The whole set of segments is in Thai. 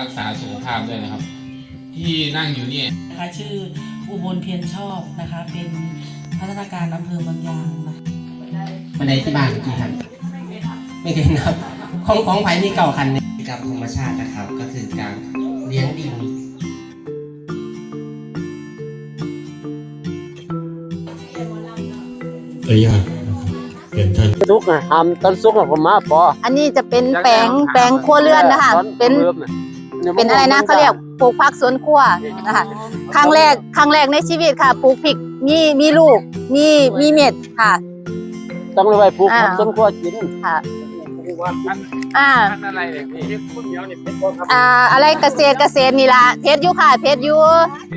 รักษาสุขภาพด้วยนะครับ ที่นั่งอยู่เนี่ยนะคะชื่ออุบลเพียรชอบนะคะ เป็นพัฒนาการอำเภอบางยางนะบันไดที่บ้านกี่คันไม่เคยนับของของไผ่มีเก่าคันหนึงกับธรรมชาตินะครับก็คือการเลี้ยงดินเอ้ยอะเป็นท่านซุกนะทำตอนซุกนะผมมาพออันนี้จะเป็นแปลงแปลงครัวเรือนนะคะเป็น เป็นอะไรนะเขาเรียกปลูกผักสวนครัวนะคะครั้งแรกครั้งแรกในชีวิตค่ะปลูกพริกมีมีลูกมีมีเม็ดค่ะ ต้องเลยไปปลูกอ่าต้นขั้วกินค่ะอ่าอะไรเนี่ยพี่อ่าอะไรเกษตรเกษตรนี่ละเพชรอยู่ค่ะเพชรอยู่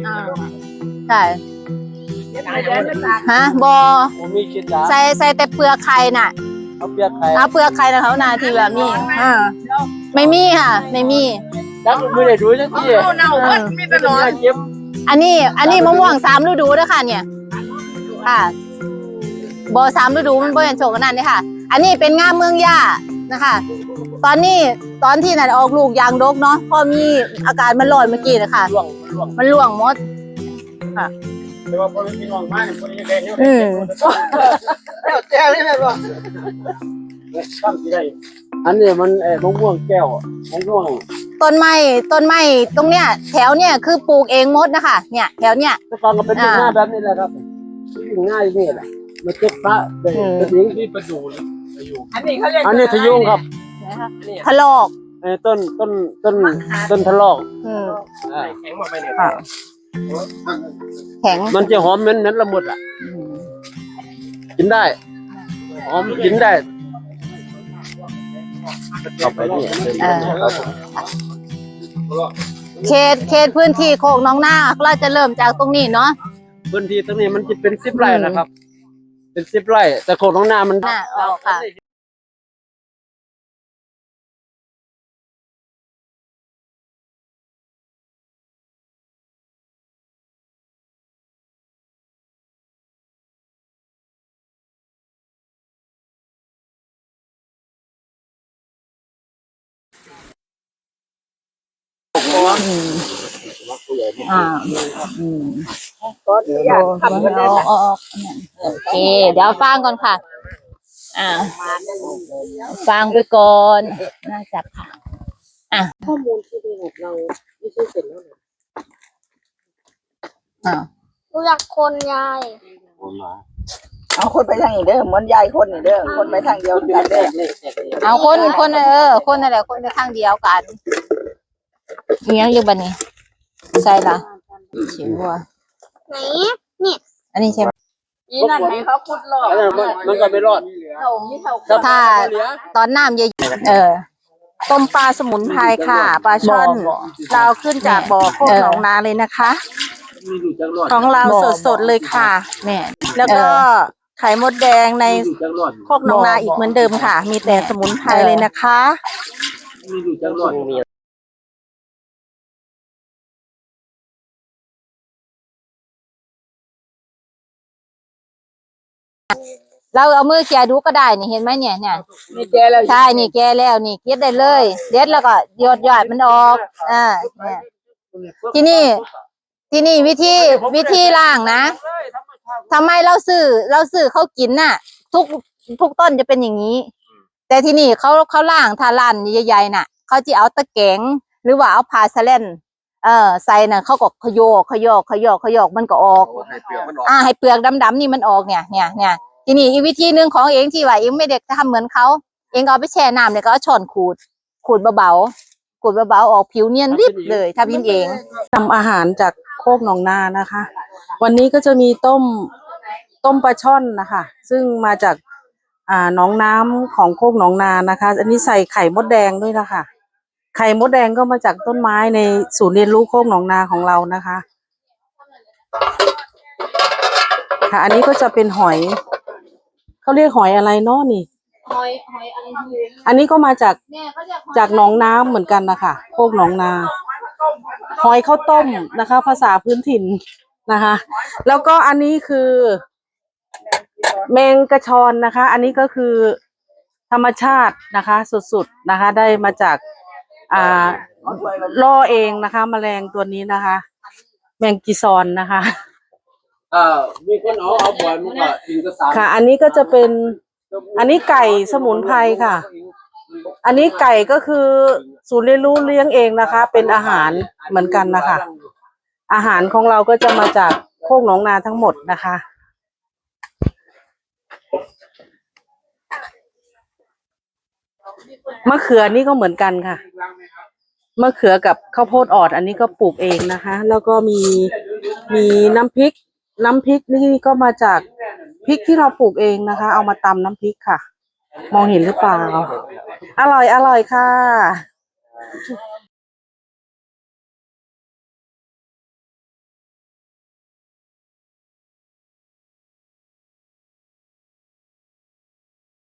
อ่าใช่ฮะบอผมมีคิดยาใส่ใส่แต่เปลือกไข่น่ะเอาเปียกไข่เอาเปลือกไข่นะเขานาทีแบบนี้อ่าไม่มีค่ะ ไม่มี จักมือได้ดูจังที่เน่ามีแต่นอน เก็บอันนี้อันนี้มะม่วงสามฤดูด้วยค่ะเนี่ย ค่ะบอสามฤดูมันบ่เห็นโฉกขนาดนี้ค่ะ อันนี้เป็นงามเมืองย่านะคะ ตอนนี้ตอนที่นั่นออกลูกยางดกเนาะพอมีอาการมันลอยเมื่อกี้นะคะล่วงล่วงมันล่วงหมด แต่ว่าพอมีน้องมาเนี่ยคนนี้แค่นี้อืม แล้วแจ้เลยแม่บ่ตั้งที่ได้อันนี้มันเอ่อมะม่วงแก้วมะม่วง ต้นไม้ต้นไม้ตรงเนี้ย แถวเนี่ยคือปลูกเองหมดนะคะเนี่ยแถวเนี้ยแต่ก่อนก็เป็นหน้าแบบนี้แหละครับวิ่งง่ายนี่แหละมาเก็บพระเด็กอืมกระดิ่งที่ประดูหรือประยูอันนี้ทะยุงครับทะลอกเอ่อต้นต้นต้นต้นทะลอกอืมอ่าแข็งมาไปเนี่ยค่ะแข็งมันจะหอมเหม็นเหม็นละมุดอะกินได้หอมกินได้เข้าไปนี่ เออเขตเขตพื้นที่โคกหน้องนาเราจะเริ่มจากตรงนี้เนาะพื้นที่ตรงนี้มันจะเป็นสิบไร่นะครับ เป็นสิบไร่แต่โคกน้องนามัน น่ะออกค่ะ อ่าอืมอยากทำกันเลยออกโอเค เดี๋ยวฟังก่อนค่ะ อ่าฟังไปก่อนน่าจับค่ะ อะข้อมูลที่ดีของเราไม่ใช่เสร็จแล้วอ่ารู้จักคนยายเอาคนไปทางนี้เด้อเหมือนยายคนนี่เด้อคนไปทางเดียวกันเด้อเอาคนคนเออ คนนั่นแหละคนในทางเดียวกัน มียังอยู่บันนี้ใช่ละชิวอะไหนอันนี้ใช่ไหมนี่นั่นไงเขาขุดหลอกอันนั้นมันมันก็ไม่รอดถ้าตอนน้ำเยอะๆเออต้มปลาสมุนไพรค่ะปลาช่อนบ่อเราขึ้นจากบ่อโคกเออหนองนาเลยนะคะมีอยู่จังรอดของเราบ่อสดๆเลยค่ะแม่แล้วก็เออไข่มดแดงในมีอยู่จังรอดโคกหนองนาอีกเหมือนเดิมค่ะ มีแต่สมุนไพรเลยนะคะ เราเอามือแกะดูก็ได้นี่เห็นไหมเนี่ยเนี่ยมีแกแล้วใช่นี่แกะแล้วนี่เก็ดได้เลยเด็ดแล้วก็หยดหยอดมันออกอ่าเนี่ยที่นี่ที่นี่วิธีวิธีล่างนะทำไมเราซื้อเราซื้อเขากินน่ะ ทุกทุกต้นจะเป็นอย่างนี้ แต่ที่นี่เขาเขาล่างทาร้านใหญ่ๆน่ะเขาจะเอาตะแกรงหรือว่าเอาพาสะเลน เออใส่น่ะเขาก็ขยโยกขยโยกขยโยกขยโยกมันก็ออกอ่าให้เปลือกดำๆนี่มันออกเนี่ยเนี่ยเนี่ยทีนี้อีกวิธีหนึ่งของเองที่ว่าเองไม่เด็กทำเหมือนเขาเองก็เอาไปแช่น้ำเนี่ยก็เอาช้อนขูด ขูดเบาๆขูดเบาๆออกผิวเนียนริบเลยทำยิงเองทำอาหารจากโคกหนองนานะคะ วันนี้ก็จะมีต้มต้มปลาช่อนนะคะ ซึ่งมาจากอ่าหนองน้ำของโคกหนองนานะคะ อันนี้ใส่ไข่มดแดงด้วยนะคะ ไข่มดแดงก็มาจากต้นไม้ในศูนย์เรียนรู้โคกหนองนาของเรานะคะ ค่ะ อันนี้ก็จะเป็นหอย เขาเรียกหอยอะไรเนาะนี่ หอยหอยอะไรอันนี้ก็มาจากแม่เขาเรียกจากหนองน้ำเหมือนกันนะคะโคกหนองนา หอยข้าวต้มนะคะ ภาษาพื้นถิ่นนะคะ แล้วก็อันนี้คือ แมงกระชอนนะคะ อันนี้ก็คือธรรมชาตินะคะ สุดๆนะคะ ได้มาจาก อ่าล่อเองนะคะแมลงตัวนี้นะคะ แมงกีซอนนะคะอ่ามีคนเอาเอาบอยมันก็ยิงก็สามค่ะ อันนี้ก็จะเป็น อันนี้ไก่สมุนไพรค่ะ อันนี้ไก่ก็คือศูนย์เรียนรู้เลี้ยงเองนะคะ เป็นอาหารเหมือนกันนะคะ อาหารของเราก็จะมาจากโคกหนองนาทั้งหมดนะคะ มะเขือนี่ก็เหมือนกันค่ะ มะเขือกับข้าวโพดออด อันนี้ก็ปลูกเองนะคะ แล้วก็มีมีน้ำพริก น้ำพริกนี่ก็มาจากพริกที่เราปลูกเองนะคะ เอามาตำน้ำพริกค่ะ มองเห็นหรือเปล่า อร่อยอร่อยค่ะ